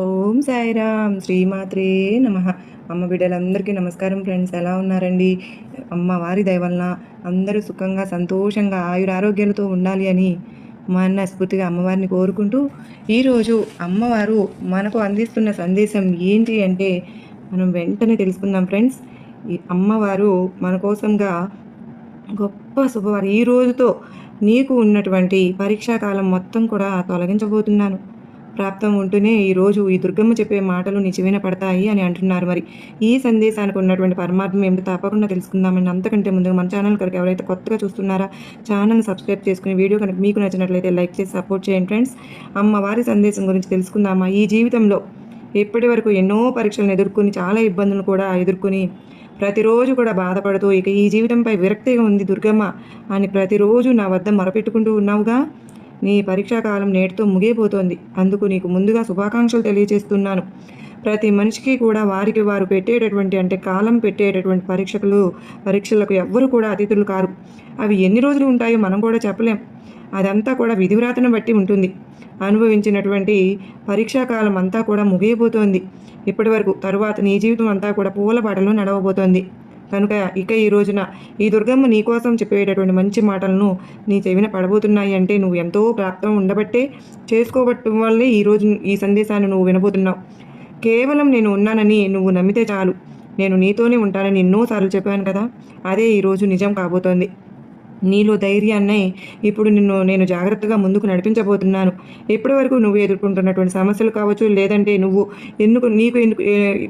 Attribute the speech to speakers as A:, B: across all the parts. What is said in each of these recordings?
A: ఓం సాయిరామ్ శ్రీమాత్రే నమ. అమ్మ బిడ్డలందరికీ నమస్కారం ఫ్రెండ్స్ ఎలా ఉన్నారండి? అమ్మవారి దయవలన అందరూ సుఖంగా సంతోషంగా ఆయురారోగ్యాలతో ఉండాలి అని మనస్ఫూర్తిగా అమ్మవారిని కోరుకుంటూ ఈరోజు అమ్మవారు మనకు అందిస్తున్న సందేశం ఏంటి అంటే మనం వెంటనే తెలుసుకుందాం ఫ్రెండ్స్. ఈ అమ్మవారు మన కోసంగా గొప్ప శుభవారు ఈ రోజుతో నీకు ఉన్నటువంటి పరీక్షాకాలం మొత్తం కూడా తొలగించబోతున్నాను. ప్రాప్తం ఉంటూనే ఈరోజు ఈ దుర్గమ్మ చెప్పే మాటలు నిజమైన పడతాయి అని అంటున్నారు మరి. ఈ సందేశానికి ఉన్నటువంటి పరమాత్మ ఏమిటో తప్పకుండా తెలుసుకుందామని అంతకంటే ముందు మన ఛానల్ కనుక ఎవరైతే కొత్తగా చూస్తున్నారా ఛానల్ సబ్స్క్రైబ్ చేసుకుని వీడియో కనుక మీకు నచ్చినట్లయితే లైక్ చేసి సపోర్ట్ చేయండి ఫ్రెండ్స్. అమ్మవారి సందేశం గురించి తెలుసుకుందామా? ఈ జీవితంలో ఇప్పటి వరకు ఎన్నో పరీక్షలను ఎదుర్కొని చాలా ఇబ్బందులు కూడా ఎదుర్కొని ప్రతిరోజు కూడా బాధపడుతూ ఇక ఈ జీవితంపై విరక్తిగా ఉంది దుర్గమ్మ అని ప్రతిరోజు నా వద్ద మొరపెట్టుకుంటూ ఉన్నావుగా? నీ పరీక్షాకాలం నేటితో ముగిపోతోంది అందుకు నీకు ముందుగా శుభాకాంక్షలు తెలియజేస్తున్నాను. ప్రతి మనిషికి కూడా వారికి వారు పెట్టేటటువంటి అంటే కాలం పెట్టేటటువంటి పరీక్షలు పరీక్షలకు ఎవ్వరు కూడా అతిథులు కారు. అవి ఎన్ని రోజులు ఉంటాయో మనం కూడా చెప్పలేం. అదంతా కూడా విధివ్రాతను బట్టి ఉంటుంది. అనుభవించినటువంటి పరీక్షాకాలం అంతా కూడా ముగియబోతోంది. ఇప్పటి వరకు తరువాత నీ జీవితం అంతా కూడా పూల బాటలో నడవబోతోంది. కనుక ఇక ఈ రోజున ఈ దుర్గమ్మ నీకోసం చెప్పేటటువంటి మంచి మాటలను నీ చెవిన పడబోతున్నాయి అంటే నువ్వు ఎంతో ప్రాప్తం ఉండబట్టే చేసుకోబట్టడం వల్లే ఈరోజు ఈ సందేశాన్ని నువ్వు వినబోతున్నావు. కేవలం నేను ఉన్నానని నువ్వు నమ్మితే చాలు. నేను నీతోనే ఉంటానని ఎన్నోసార్లు చెప్పాను కదా అదే ఈరోజు నిజం కాబోతోంది. నీలో ధైర్యాన్ని ఇప్పుడు నిన్ను నేను జాగ్రత్తగా ముందుకు నడిపించబోతున్నాను. ఇప్పటి వరకు నువ్వు ఎదుర్కొంటున్నటువంటి సమస్యలు కావచ్చు లేదంటే నువ్వు ఎందుకు నీకు ఎందుకు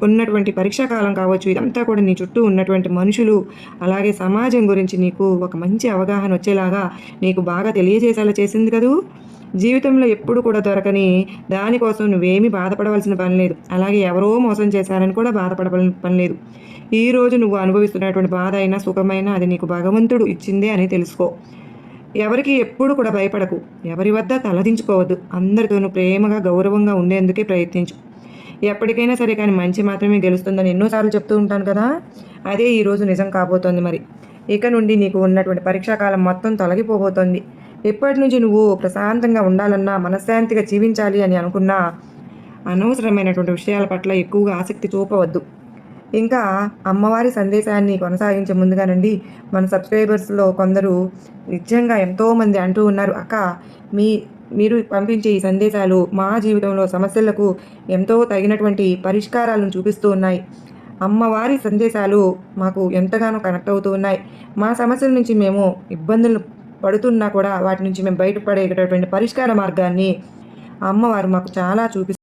A: ఉన్నటువంటి పరీక్షా కాలం కావచ్చు ఇదంతా కూడా నీ చుట్టూ ఉన్నటువంటి మనుషులు అలాగే సమాజం గురించి నీకు ఒక మంచి అవగాహన వచ్చేలాగా నీకు బాగా తెలియజేసేలా చేసింది కదూ? జీవితంలో ఎప్పుడు కూడా దొరకని దానికోసం నువ్వేమీ బాధపడవలసిన పని లేదు. అలాగే ఎవరో మోసం చేశారని కూడా బాధపడవలసిన పని లేదు. ఈరోజు నువ్వు అనుభవిస్తున్నటువంటి బాధ అయినా సుఖమైనా అది నీకు భగవంతుడు ఇచ్చిందే అని తెలుసుకో. ఎవరికి ఎప్పుడు కూడా భయపడకు. ఎవరి వద్ద తలదించుకోవద్దు. అందరితోనూ ప్రేమగా గౌరవంగా ఉండేందుకే ప్రయత్నించు. ఎప్పటికైనా సరే కానీ మంచి మాత్రమే గెలుస్తుందని ఎన్నోసార్లు చెప్తూ ఉంటాను కదా? అదే ఈరోజు నిజం కాబోతోంది మరి. ఇక నుండి నీకు ఉన్నటువంటి పరీక్షాకాలం మొత్తం తొలగిపోబోతోంది. ఎప్పటి నుంచి నువ్వు ప్రశాంతంగా ఉండాలన్నా మనశ్శాంతిగా జీవించాలి అని అనుకున్నా అనవసరమైనటువంటి విషయాల పట్ల ఎక్కువగా ఆసక్తి చూపవద్దు. ఇంకా అమ్మవారి సందేశాన్ని కొనసాగించే ముందుగానండి మన సబ్స్క్రైబర్స్లో కొందరు నిజంగా ఎంతోమంది అంటూ ఉన్నారు అక్క మీ మీరు పంపించే ఈ సందేశాలు మా జీవితంలో సమస్యలకు ఎంతో తగినటువంటి పరిష్కారాలను చూపిస్తూ ఉన్నాయి. అమ్మవారి సందేశాలు మాకు ఎంతగానో కనెక్ట్ అవుతూ ఉన్నాయి. మా సమస్యల నుంచి మేము ఇబ్బందులు పడుతున్నా కూడా వాటి నుంచి మేము బయటపడేటటువంటి పరిష్కార మార్గాన్ని అమ్మవారు మాకు చాలా చూపి